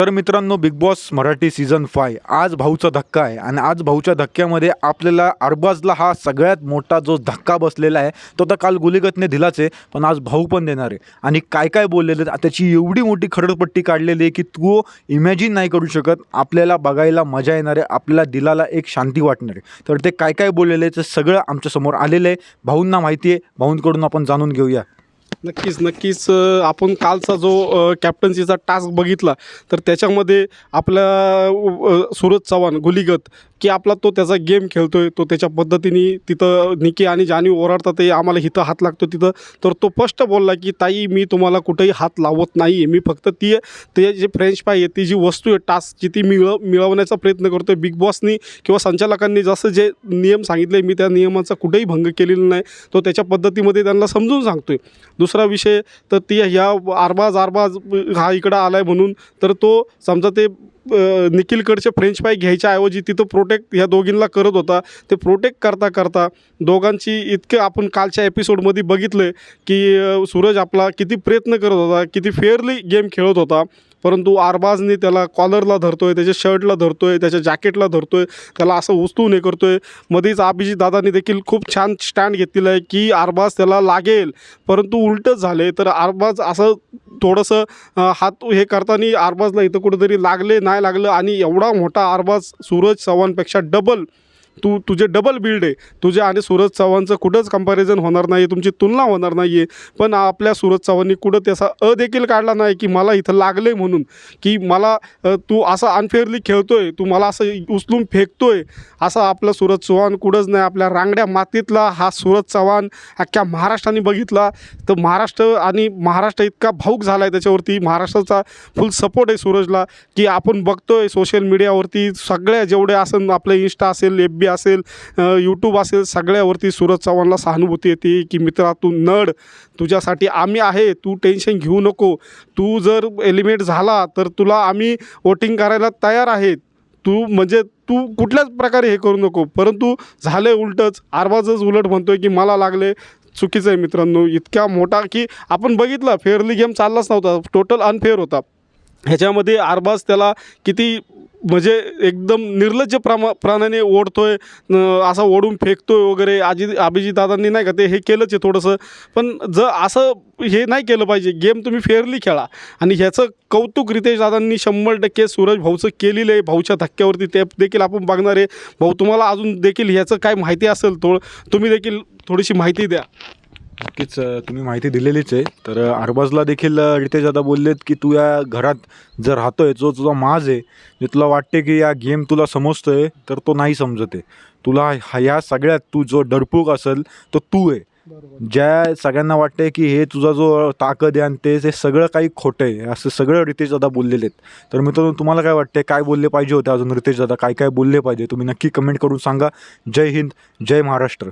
तर मित्रांनो Bigg Boss Marathi season five आज भाऊचा धक्का आहे आणि आज भाऊच्या धक्क्यामध्ये आपल्याला अरबाजला हा सगळ्यात मोठा जो धक्का बसलेला आहे तो तर काल गुलिगतने दिलाच आहे पण आज भाऊ पण देणार आहे. आणि काय काय बोललेले आहेत, त्याची एवढी मोठी खरडपट्टी काढलेली आहे की तू इमॅजिन नाही करू शकत. आपल्याला बघायला मजा येणार आहे आपल्या दिलाला एक शांती वाटणार आहे. तर ते काय काय बोललेले आहे ते सगळं आमच्यासमोर आलेलं आहे. भाऊंना माहिती आहे भाऊंकडून आपण जाणून घेऊया. नक्कीच नक्कीच आपण कालचा जो कॅप्टन्सीचा टास्क बघितला तर त्याच्यामध्ये आपला सूरज चव्हाण गुलीगत की आपला तो त्याचा गेम खेळतोय तो त्याच्या पद्धतीने तिथं निकी आणि जानी ओरडतात ते आम्हाला इथं हात लागतो तिथं. तर तो स्पष्ट बोलला की ताई मी तुम्हाला कुठेही हात लावत नाही आहे मी फक्त ती ते जे फ्रेंच पाय आहे ती जी वस्तू आहे टास्क जी ती मिळव मिळवण्याचा प्रयत्न करतोय बिग बॉसनी किंवा संचालकांनी जसं जे नियम सांगितले मी त्या नियमाचा कुठेही भंग केलेला नाही. तो त्याच्या पद्धतीमध्ये त्यांना समजून सांगतो आहे दुसरा विषय तर ती ह्या आरबाज आरबाज हा इकडं आला आहे म्हणून तर तो समजा ते निखिलकडचे फ्रेंच फ्राय घ्यायच्या ऐवजी तिथं प्रोटेक्ट ह्या दोघींना करत होता. ते प्रोटेक्ट करता करता दोघांची इतकं आपण कालच्या एपिसोडमध्ये बघितलं की सूरज आपला किती प्रयत्न करत होता किती फेअरली गेम खेळत होता. परंतु आरबाजने त्याला कॉलरला धरतो आहे त्याच्या शर्टला धरतो आहे त्याच्या जॅकेटला धरतो आहे त्याला असं उचलून हे आहे मध्येच अभिजित दादाने देखील खूप छान स्टँड घेतलेलं आहे की आरबाज त्याला लागेल. परंतु उलटंच झाले तर आरबाज असं थोडंसं हात हे करताना आरबाजला इथं कुठेतरी लागले नाही लागलं आणि एवढा मोठा आरबाज सूरज चव्हाणपेक्षा डबल तू तुझे डबल बिल्ड आहे. तुझे आणि सूरज चव्हाणचं कुठंच कंपॅरिझन होणार नाही तुमची तुलना होणार नाही आहे पण आपल्या सूरज चव्हाणनी कुठं त्याचा अ देखील काढला नाही की मला इथं लागलं आहे म्हणून. की मला तू असं अनफेअरली खेळतो आहे तू मला असं उचलून फेकतो आहे असं आपलं सूरज चव्हाण कुठंच नाही. आपल्या रांगड्या मातीतला हा सूरज चव्हाण अख्ख्या महाराष्ट्राने बघितला. तर महाराष्ट्र आणि महाराष्ट्र इतका भाऊक झाला आहे त्याच्यावरती. महाराष्ट्राचा फुल सपोर्ट आहे सूरजला. की आपण बघतोय सोशल मीडियावरती सगळ्या जेवढे असेल आपलं इन्स्टा असेल एफ बी असेल यूट्यूब असेल सगळ्यावरती सूरज चव्हाणला सहानुभूती येते की मित्रा तू नड तुझ्यासाठी आम्ही आहे तू टेन्शन घेऊ नको. तू जर एलिमेट झाला तर तुला आम्ही वोटिंग करायला तयार आहेत. तू म्हणजे तू कुठल्याच प्रकारे हे करू नको. परंतु झालं उलटंच. आरवाजच उलट म्हणतोय की मला लागले. चुकीचं आहे मित्रांनो. इतक्या मोठा की आपण बघितलं फेअरली गेम चाललाच नव्हता. टोटल अनफेअर होता. ह्याच्यामध्ये आरबाज त्याला किती म्हणजे एकदम निर्लज्ज प्रमा प्राण्याने ओढतोय आहे असा ओढून फेकतोय वगैरे आजी अभिजितदादांनी नाही का ते हे केलंच आहे थोडंसं. पण जर असं हे नाही केलं पाहिजे. गेम तुम्ही फेअरली खेळा. आणि ह्याचं कौतुक रितेश दादांनी शंभर टक्के सूरज भाऊचं केलेलं आहे. भाऊच्या धक्क्यावरती ते देखील आपण बघणार आहे. भाऊ तुम्हाला अजून देखील ह्याचं काय माहिती असेल थोडं तुम्ही देखील थोडीशी माहिती द्या. नक्कीच तुम्ही माहिती दिलेलीच आहे. तर अरबाजला देखील रितेश दादा बोललेत की तू या घरात जर राहतोय जो तुझा माज आहे जे तुला वाटते की या गेम तुला समजतोय तर तो नाही समजत आहे. तुला ह्या सगळ्यात तू जो डरपूक असेल तो तू आहे. ज्या सगळ्यांना वाटते की हे तुझा जो ताकद आहे आणि ते ते सगळं काही खोटं आहे असं सगळं रितेश दादा बोललेले आहेत. तर मित्रांनो तुम्हाला काय वाटते काय बोलले पाहिजे होते अजून रितेश दादा? काय काय बोलले पाहिजे? तुम्ही नक्की कमेंट करून सांगा. जय हिंद जय महाराष्ट्र.